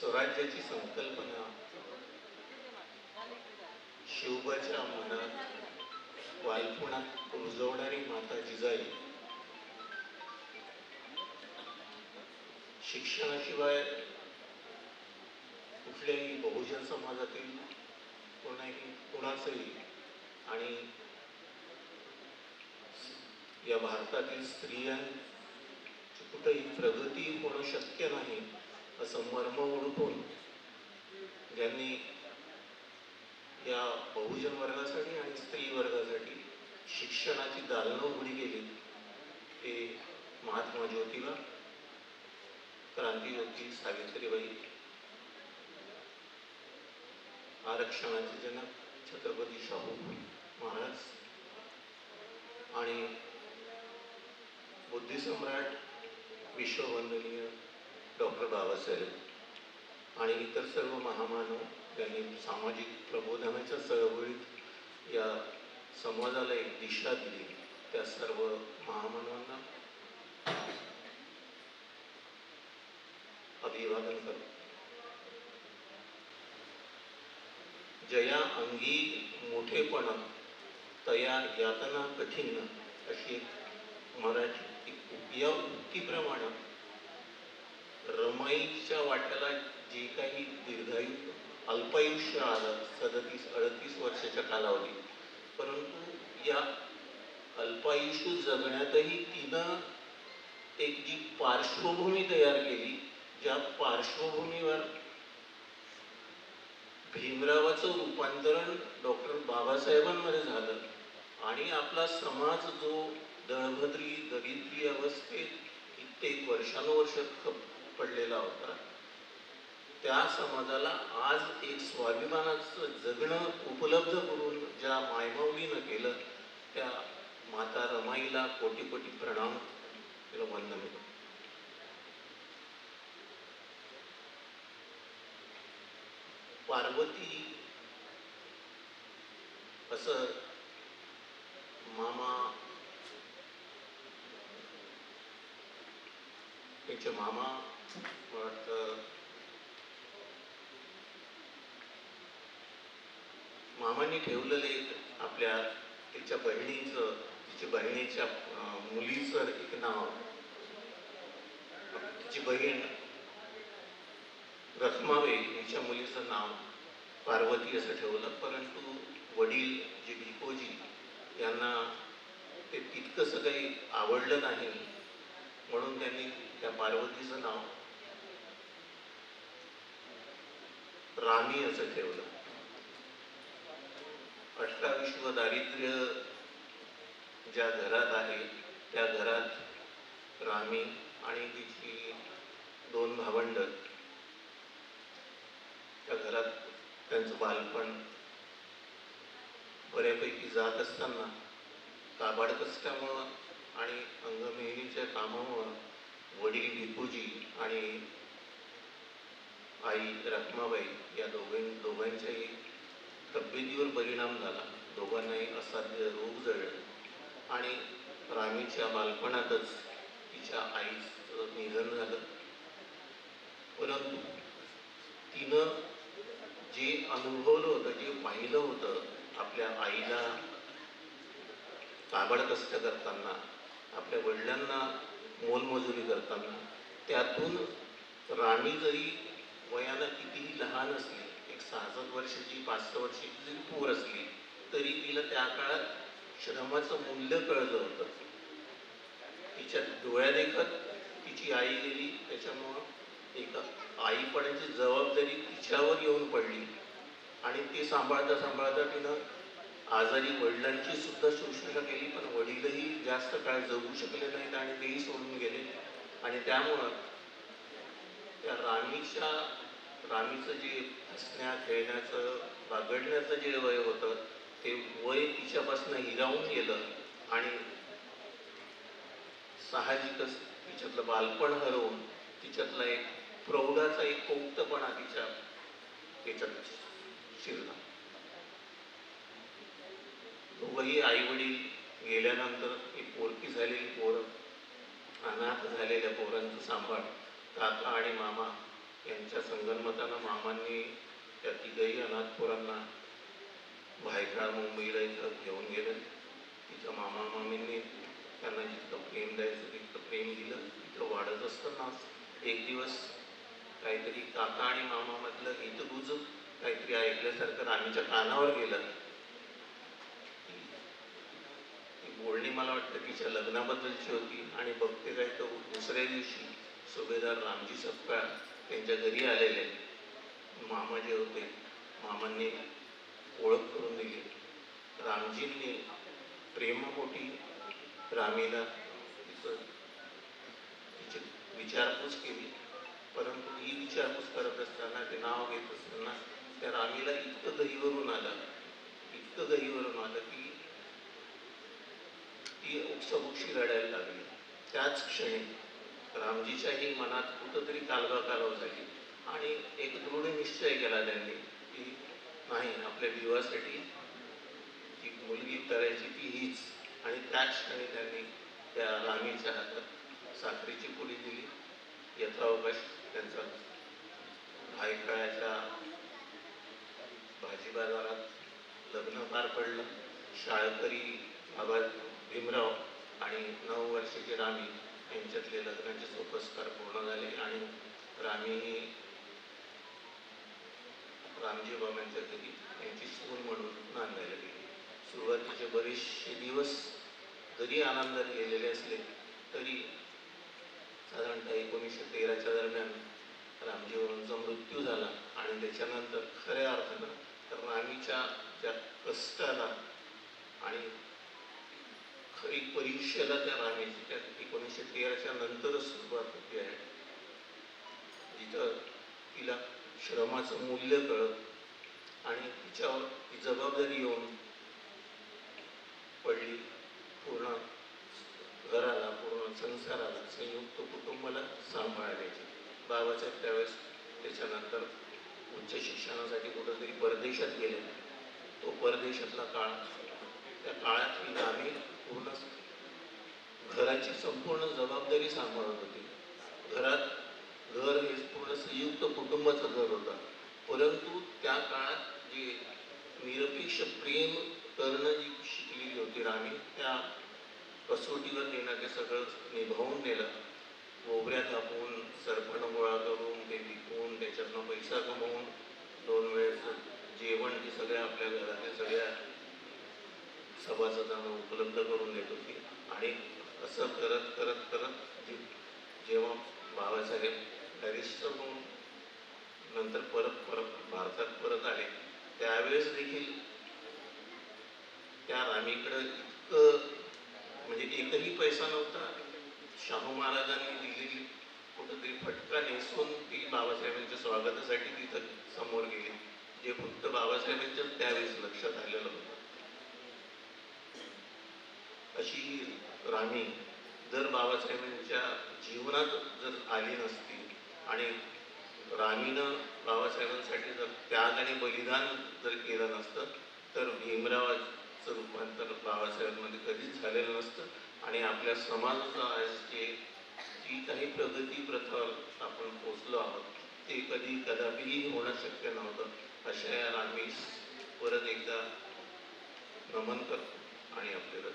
स्वराज्याची संकल्पना. शिवबाच्या मनात वालपुणात रुजवणारी माता जिजाई शिक्षणाशिवाय कुठल्याही बहुजन समाजातील कोणाही कुणाचंही आणि या भारतातील स्त्रियांची कुठेही प्रगती होणं शक्य नाही. असं मर्म ओळखून ज्यांनी या बहुजन वर्गासाठी आणि स्त्री वर्गासाठी शिक्षणाची दालनं उघडी केली. ते महात्मा ज्योतिबा क्रांतीज्योती सावित्रीबाई आरक्षणाचे जनक छत्रपती शाहू महाराज आणि बुद्धिसम्राट विश्ववंदनीय डॉक्टर बाबासाहेब आणि इतर सर्व महामानव यांनी सामाजिक प्रबोधनाच्या चळवळीत या समाजाला एक दिशा दिली त्या सर्व महामानवांना. अभिवादन करतो जया अंगी मोठेपणा तया यातना कठीण अशी एक मराठी एक या उक्तीप्रमाणे रमाईच्या वाट्याला जे काही दीर्घायु अल्पायुष्य आलं सदतीस अडतीस वर्षाच्या कालावधीत. परंतु या अल्पायुष्य जगण्यातही तिनं एक जी पार्श्वभूमी तयार केली ज्या पार्श्वभूमीवर भीमरावाचं रूपांतरण डॉक्टर बाबासाहेबांमध्ये झालं आणि आपला समाज जो दळभद्री दरिद्री अवस्थेत कित्येक वर्षानुवर्ष खप पडलेला होता. त्या समाजाला आज एक स्वाभिमानाचं जगणं उपलब्ध करून ज्या मायमाऊलीनं केलं त्या माता रमाईला कोटी कोटी प्रणाम. तिला वंदन करतो. पार्वती असं मामा त्यांचे मामा But वाटतं मामांनी ठेवलेलं एक आपल्या तिच्या बहिणीचं तिच्या बहिणीच्या मुलीचं एक नाव. तिची बहीण रखमावे हिच्या मुलीचं नाव पार्वती असं ठेवलं. परंतु वडील जे भिकोजी यांना ते तितकंसं काही आवडलं नाही. म्हणून त्यांनी त्या पार्वतीचं नाव रामी असं ठेवलं. अष्टाविश्व दारिद्र्य ज्या घरात आहे त्या घरात रामी आणि तिची दोन भावंड त्या घरात त्यांचं बालपण बऱ्यापैकी जात असताना काबाड कष्टामुळं आणि अंगमेहनीच्या कामामुळं वडील भिकूजी आणि आई रखमाबाई या दोघां दोघांच्याही तब्येतीवर परिणाम झाला. दोघांनाही असाध्य रोग जळलं आणि रामीच्या बालपणातच तिच्या आईचं निधन झालं. परंतु तिनं जे अनुभवलं होतं जे पाहिलं होतं आपल्या आईला काबड कष्ट करताना आपल्या वडिलांना मोलमजुरी करताना त्यातून राणी जरी वयानं कितीही लहान असली एक सहा सात वर्षाची पाच सहा वर्षाची जरी पूर असली तरी तिला त्या काळात श्रमाचं मूल्य कळलं होतं. तिच्या डोळ्यादेखत तिची आई गेली त्याच्यामुळं एक आईपणाची जबाबदारी तिच्यावर येऊन पडली. आणि ते सांभाळता सांभाळता तिनं आजारी वडिलांची सुद्धा शुश्रूषा केली पण वडीलही जास्त काळ जगू शकले नाहीत आणि तेही सोडून गेले. आणि त्यामुळं त्या राणीच्या राणीचं जे हसण्या खेळण्याचं बागडण्याचं जे वय होतं ते वय तिच्यापासून हिरावून गेलं आणि साहजिकच तिच्यातलं बालपण हरवून तिच्यातला एक प्रौढाचा एक पोक्तपणा तिच्या याच्यात शिरला. दोघंही आई वडील गेल्यानंतर एक पोरकी झालेली पोरं अनाथ झालेल्या पोरांचं सांभाळ काका आणि मामा यांच्या संगनमतानं मामांनी त्या तिघही अनाथ पोरांना भायखळा मुंबईला इथं घेऊन गेले. तिच्या मामा मामींनी त्यांना जितकं प्रेम द्यायचं तितकं प्रेम दिलं. तिथं वाढत असतानाच एक दिवस काहीतरी काका आणि मामामधलं हितगुज काहीतरी ऐकल्यासारखं रामीच्या कानावर गेलं. बोलणी मला वाटतं तिच्या लग्नाबद्दलची होती आणि बघते काय तर दुसऱ्या दिवशी सुभेदार रामजी सपकाळ त्यांच्या घरी आलेले. मामा जे होते. मामांनी ओळख करून दिली. रामजींनी प्रेमापोटी रामीला तिचं तिची विचारपूस केली. परंतु ही विचारपूस करत असताना ते नाव घेत असताना त्या रामीला इतकं दहीवरून आलं. इतकं दहीवरून आलं की ती उपसबुक्षी रडायला लागली. त्याच क्षणी रामजीच्याही मनात कुठंतरी कालवा कालव झाली. आणि एक दृढ निश्चय केला त्यांनी की नाही आपल्या विवाहासाठी ती मुलगी करायची ती हीच. आणि त्याच क्षणी त्यांनी त्या रामीच्या हातात साखरेची पुडी दिली. यथावकाश त्यांचा भायखळ्याच्या भाजी बाजारात लग्न पार पडलं. शाळकरी बाबा भीमराव आणि नऊ वर्षाची रामी त्यांच्यातले लग्नाचे सोपस्कार पूर्ण झाले आणि रामी रामजी बाबांच्या घरी यांची सून म्हणून नांदायला गेली. सुरुवातीचे बरेचसे दिवस जरी आनंदात गेलेले असले तरी साधारणतः एकोणीसशे तेराच्या दरम्यान रामजी बाबांचा मृत्यू झाला आणि त्याच्यानंतर खऱ्या अर्थानं रामीच्या ज्या कष्टाला आणि खरी परीक्षेला त्या रामीची त्या एकोणीसशे तेराच्या नंतरच सुरुवात होती आहे. जिथं तिला श्रमाचं मूल्य कळत आणि तिच्यावर ती जबाबदारी येऊन पडली. पूर्ण घराला पूर्ण संसाराला संयुक्त कुटुंबाला सांभाळण्याची बाबाच्या त्यावेळेस त्याच्यानंतर उच्च शिक्षणासाठी कुठंतरी परदेशात गेले. तो परदेशातला काळ त्या काळात ही आम्ही पूर्ण घराची संपूर्ण जबाबदारी सांभाळत होती. घरात घर हे पूर्ण संयुक्त कुटुंबाचं घर होता. परंतु त्या काळात जे निरपेक्ष प्रेम करणं जी शिकलेली होती राणी त्या कसोटीवर नेणं ते सगळं निभावून नेलं. गोबऱ्या थापून सरपण गोळा करून ते विकून त्याच्यातनं पैसा कमवून दोन वेळेचं जेवण ते सगळ्या आपल्या घरातल्या सगळ्या सभासदांना उपलब्ध करून देत होती आणि असं करत करत करत जेव्हा बाबासाहेब बॅरिस्टर होऊन नंतर परत परत भारतात परत आले त्यावेळेस देखील त्या रामीकडं इतकं म्हणजे एकही पैसा नव्हता. शाहू महाराजांनी दिलेली कुठंतरी फटका नेसून ती बाबासाहेबांच्या स्वागतासाठी तिथं समोर गेली जे फक्त बाबासाहेबांच्या त्यावेळेस लक्षात आलेलं होतं. अशी राणी जर बाबासाहेबांच्या जीवनात जर आली नसती आणि राणीनं बाबासाहेबांसाठी जर त्याग आणि बलिदान जर केलं नसतं तर भीमरावाचं रूपांतर बाबासाहेबांमध्ये कधीच झालेलं नसतं. आणि आपल्या समाजाचं आज जे जी काही प्रगती प्रथा आपण पोचलो आहोत ते कधी कदापिही होणं शक्य नव्हतं. अशा या रामीस परत एकदा नमन करतो आणि आपल्याला